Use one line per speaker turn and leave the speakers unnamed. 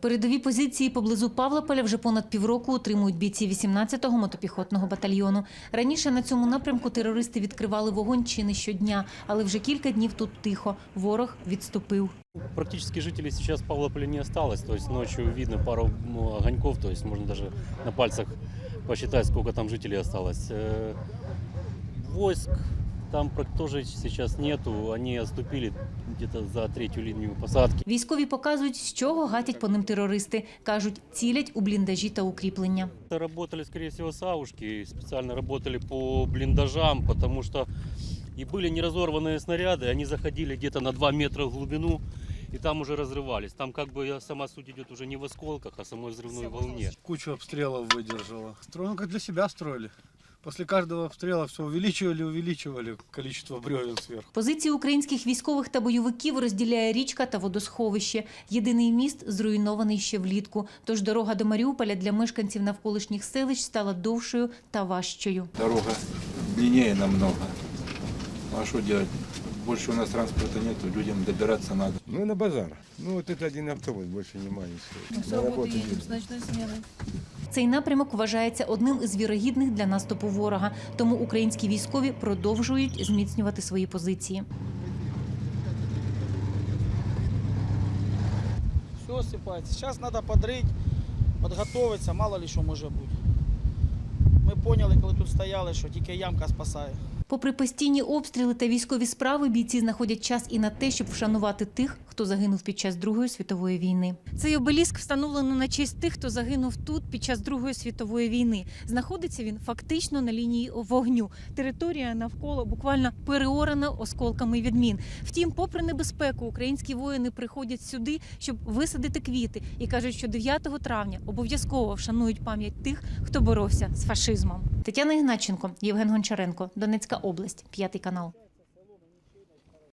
Передові позиції поблизу Павлополя вже понад півроку утримують бійці 18-го мотопіхотного батальйону. Раніше на цьому напрямку терористи відкривали вогонь чи не щодня, але вже кілька днів тут тихо. Ворог відступив.
Практически жителей сейчас в Павлополе не осталось. То есть ночью видно пару ну, огоньков, то можно даже на пальцах посчитать, сколько там жителей осталось. Э, Войск там прак- тоже сейчас нету. Они отступили где-то за третью линию посадки.
Військові показують, з чого гатять по ним терористи. Кажуть, цілять у бліндажі та укріплення.
Работали, скорее всего, саушки, специально работали по блиндажам, потому что и были неразорванные снаряды, они заходили где-то на 2 метра в глубину, и там уже разрывались. Там как бы сама суть идет уже не в осколках, а самой взрывной волне.
Кучу обстрелов выдержала. Строим как для себя строили. После каждого обстрела все увеличивали, увеличивали количество бревен сверху.
Позиції українських військових та бойовиків розділяє річка та водосховище. Єдиний міст зруйнований ще влітку. Тож дорога до Маріуполя для мешканців навколишніх селищ стала довшою та важчою.
Дорога длиннее намного. Ну, А что делать? Больше у нас транспорта нету, людям добираться надо.
Ну, на базар. Ну, вот это один автобус, больше нема ничего. На работу едем.
Цей напрямок вважається одним із вірогідних для наступу ворога. Тому українські військові продовжують зміцнювати свої позиції.
Все осыпается. Сейчас надо подрыть, подготовиться, мало ли що може бути. Ми поняли, коли тут стояли, що тільки ямка спасає.
Попри постійні обстріли та військові справи, бійці знаходять час і на те, щоб вшанувати тих, хто загинув під час Другої світової війни. Цей обеліск встановлено на честь тих, хто загинув тут під час Другої світової війни. Знаходиться він фактично на лінії вогню. Територія навколо буквально переорана осколками від мін. Втім, попри небезпеку, українські воїни приходять сюди, щоб висадити квіти, і кажуть, що 9 травня обов'язково вшанують пам'ять тих, хто боровся з фашизмом. Тетяна Ігначенко, Євген Гончаренко, Донецька область, п'ятий канал.